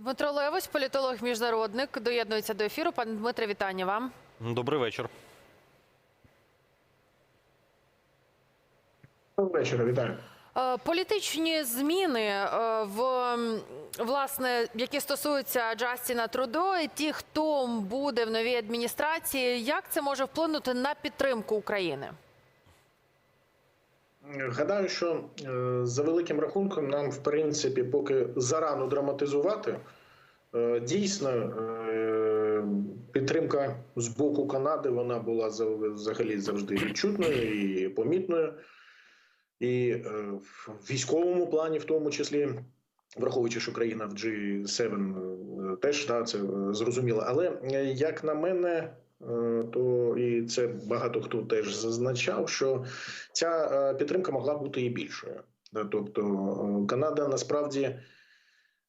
Дмитро Левось, політолог міжнародник, доєднується до ефіру. Пане Дмитре, вітання вам. Добрий вечір. Доброго вечора, вітаю. Е, Політичні зміни е, в власне, які стосуються Джастіна Трудо, і ті, хто буде в новій адміністрації, як це може вплинути на підтримку України? Гадаю, що е, за великим рахунком нам, в принципі, поки зарано драматизувати. Е, Дійсно, е, підтримка з боку Канади вона була за- взагалі завжди відчутною і помітною. І в військовому плані, в тому числі, враховуючи, що країна в G7 е, теж да, це зрозуміло. Але як на мене, то і це багато хто теж зазначав, що ця е, підтримка могла бути і більшою. Тобто е, Канада насправді,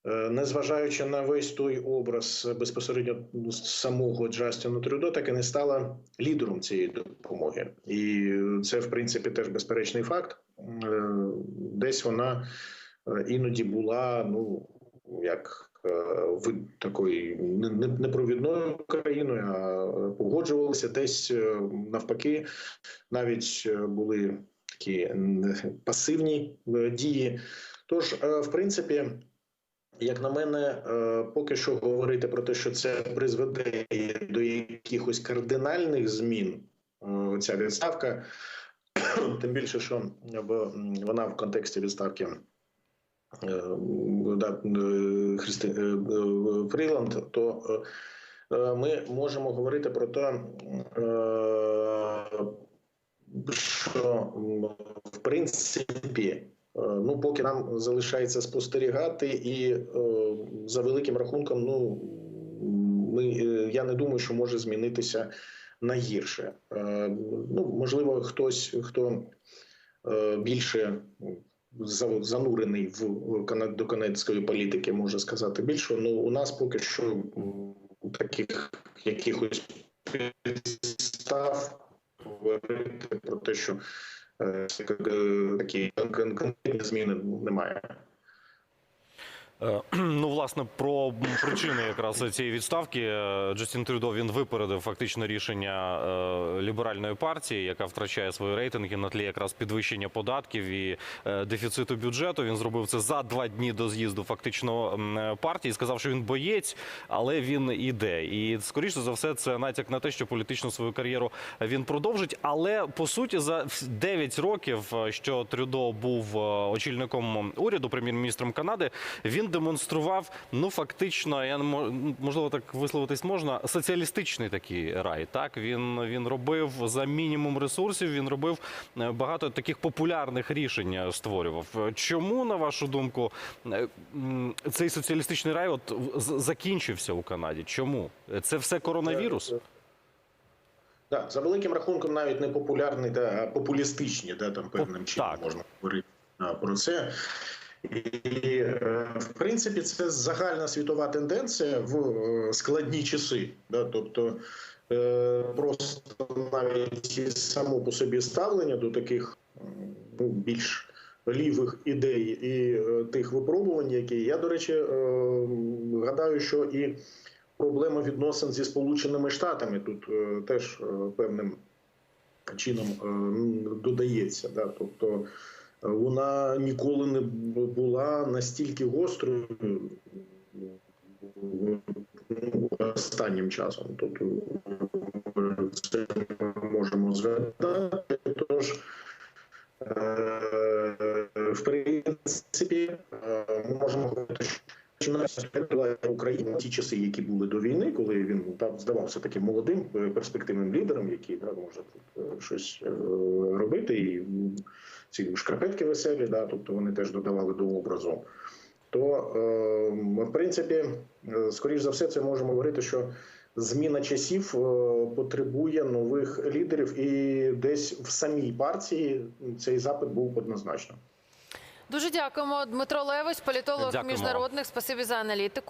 е, незважаючи на весь той образ безпосередньо самого Джастіна Трюдо, так і не стала лідером цієї допомоги. І це, в принципі, теж безперечний факт. Е, Десь вона е, іноді була, ну як е, такої не- непровідною країною, а погоджувалися десь е, навпаки, навіть е, були такі пасивні е, дії. Тож, е, в принципі, як на мене, е, поки що говорити про те, що це призведе до якихось кардинальних змін, е, ця відставка, тим більше, що вона в контексті відставки е, е, Христи е, е, Фріланд, то е, е, ми можемо говорити про те, е, що в принципі, е, ну поки нам залишається спостерігати, і е, за великим рахунком, ну ми е, я не думаю, що може змінитися на гірше. Е, Ну можливо, хтось хто е, більше занурений в до канадської політики, може сказати більше. Ну у нас поки що таких якихось підстав говорити про те, що е, такі кон- кон- конкретні зміни немає. Е, Ну, власне, про причини якраз цієї відставки Е, Джастін Трюдо він випередив фактично рішення е, ліберальної партії, яка втрачає свої рейтинги на тлі якраз підвищення податків і дефіциту бюджету. Він зробив це за два дні до з'їзду фактично партії. Сказав, що він боєць, але він іде. І скоріше за все, це натяк на те, що політичну свою кар'єру він продовжить. Але по суті, за 9 років, що Трюдо був очільником уряду, прем'єр-міністром Канади, він демонстрував ну фактично, я не мо- можливо так висловитись можна. Соціалістичний такий рай. Так він він робив за мінімум ресурсів. Він робив е, багато таких популярних рішень е, створював. Чому на вашу думку е, цей соціалістичний рай от закінчився у Канаді? Чому це все коронавірус? Да, за великим рахунком, навіть не популярний, да, а популістичні, да, там певним чином так. можна говорити про це. І е, в принципі, це загальна світова тенденція в е, складні часи. Да, тобто е, просто навіть само по собі ставлення до таких ну, більш лівих ідей і тих випробувань, які я, до речі, гадаю, що і проблема відносин зі Сполученими Штатами тут теж певним чином додається. Да? Тобто вона ніколи не була настільки гострою ну, останнім часом. Тобто це ми можемо згадати. Тож, е, в принципі, е, можемо говорити, що Україна ті часи, які були до війни, коли він там здавався таким молодим е, перспективним лідером, який да, може тут е, щось е, робити, і ці шкарпетки веселі, да, тобто вони теж додавали до образу. То в принципі, скоріш за все, це можемо говорити, що зміна часів потребує нових лідерів, і десь в самій партії цей запит був однозначно. Дуже дякуємо. Дмитро Левось, політолог Дякуємо. міжнародних. Спасибі за аналітику.